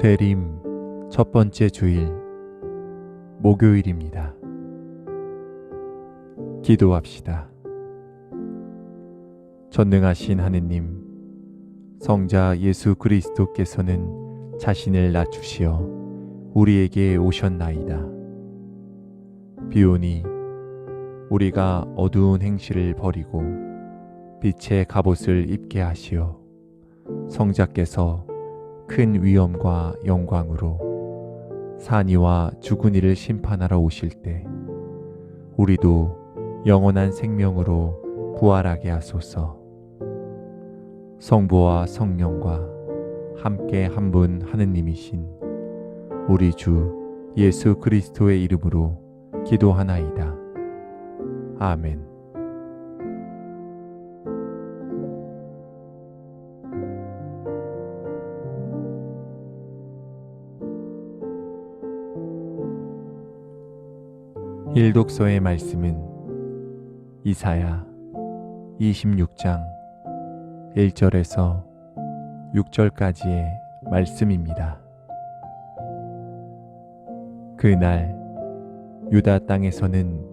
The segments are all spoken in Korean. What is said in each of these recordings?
대림 첫 번째 주일 목요일입니다. 기도합시다. 전능하신 하느님, 성자 예수 그리스도께서는 자신을 낮추시어 우리에게 오셨나이다. 비오니 우리가 어두운 행실을 버리고 빛의 갑옷을 입게 하시어 성자께서 큰 위엄과 영광으로 산이와 죽은 이를 심판하러 오실 때 우리도 영원한 생명으로 부활하게 하소서. 성부와 성령과 함께 한 분 하느님이신 우리 주 예수 그리스도의 이름으로 기도하나이다. 아멘. 일독서의 말씀은 이사야 26장 1절에서 6절까지의 말씀입니다. 그날 유다 땅에서는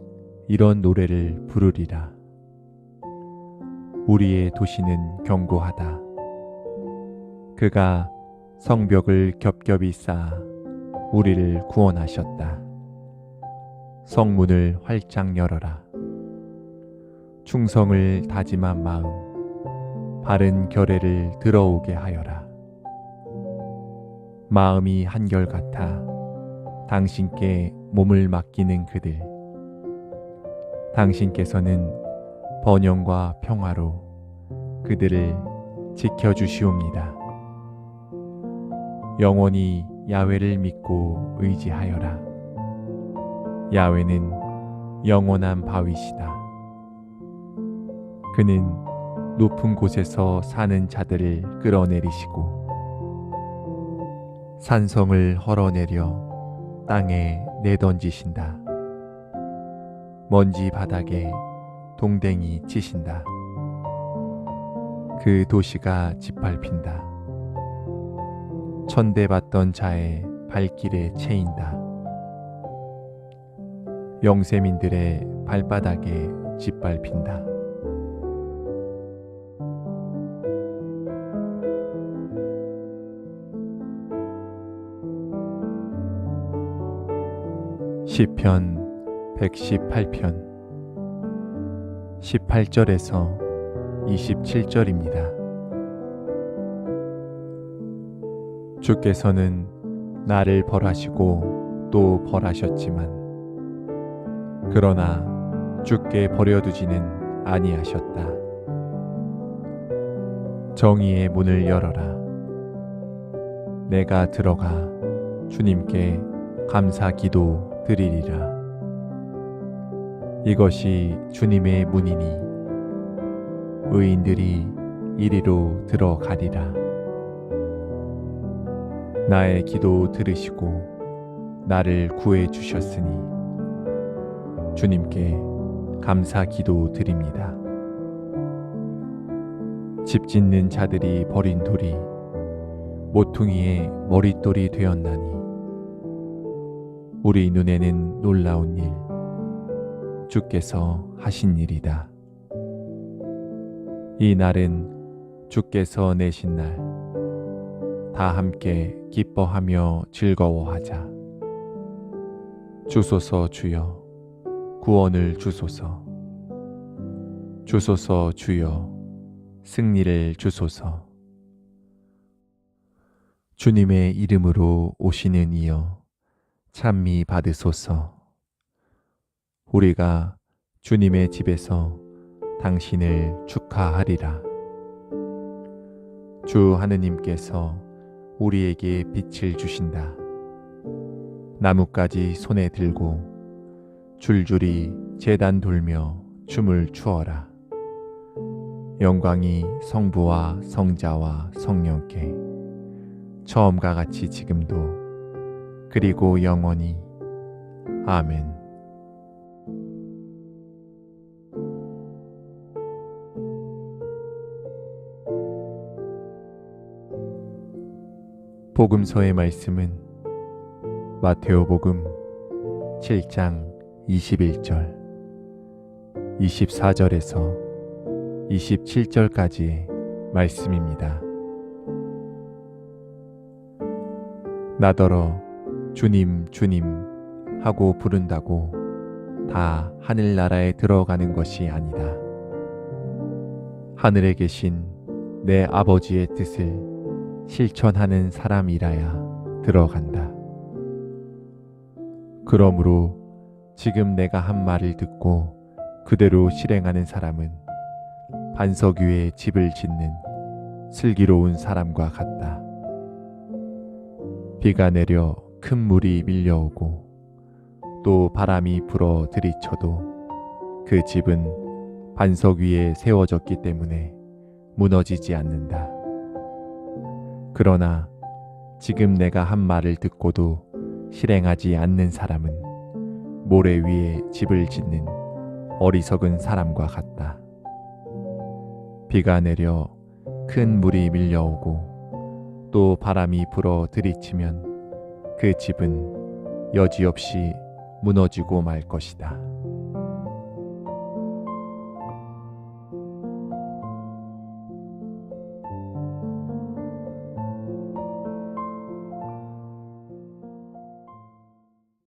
이런 노래를 부르리라. 우리의 도시는 견고하다. 그가 성벽을 겹겹이 쌓아 우리를 구원하셨다. 성문을 활짝 열어라. 충성을 다짐한 마음, 바른 결의를 들어오게 하여라. 마음이 한결같아 당신께 몸을 맡기는 그들. 당신께서는 번영과 평화로 그들을 지켜주시옵니다. 영원히 야외를 믿고 의지하여라. 야외는 영원한 바위시다. 그는 높은 곳에서 사는 자들을 끌어내리시고 산성을 헐어내려 땅에 내던지신다. 먼지 바닥에 동댕이 치신다. 그 도시가 짓밟힌다. 천대받던 자의 발길에 채인다. 영세민들의 발바닥에 짓밟힌다. 시편 118편 18절에서 27절입니다. 주께서는 나를 벌하시고 또 벌하셨지만 그러나 주께 버려두지는 아니하셨다. 정의의 문을 열어라. 내가 들어가 주님께 감사 기도 드리리라. 이것이 주님의 문이니 의인들이 이리로 들어가리라. 나의 기도 들으시고 나를 구해 주셨으니 주님께 감사 기도 드립니다. 집 짓는 자들이 버린 돌이 모퉁이의 머릿돌이 되었나니 우리 눈에는 놀라운 일 주께서 하신 일이다. 이 날은 주께서 내신 날, 다 함께 기뻐하며 즐거워하자. 주소서 주여, 구원을 주소서. 주소서 주여, 승리를 주소서. 주님의 이름으로 오시는 이여, 찬미 받으소서. 우리가 주님의 집에서 당신을 축하하리라. 주 하느님께서 우리에게 빛을 주신다. 나뭇가지 손에 들고 줄줄이 재단 돌며 춤을 추어라. 영광이 성부와 성자와 성령께 처음과 같이 지금도 그리고 영원히 아멘. 복음서의 말씀은 마테오복음 7장 21절 24절에서 27절까지의 말씀입니다. 나더러 주님 주님 하고 부른다고 다 하늘나라에 들어가는 것이 아니다. 하늘에 계신 내 아버지의 뜻을 실천하는 사람이라야 들어간다. 그러므로 지금 내가 한 말을 듣고 그대로 실행하는 사람은 반석 위에 집을 짓는 슬기로운 사람과 같다. 비가 내려 큰 물이 밀려오고 또 바람이 불어 들이쳐도 그 집은 반석 위에 세워졌기 때문에 무너지지 않는다. 그러나 지금 내가 한 말을 듣고도 실행하지 않는 사람은 모래 위에 집을 짓는 어리석은 사람과 같다. 비가 내려 큰 물이 밀려오고 또 바람이 불어 들이치면 그 집은 여지없이 무너지고 말 것이다.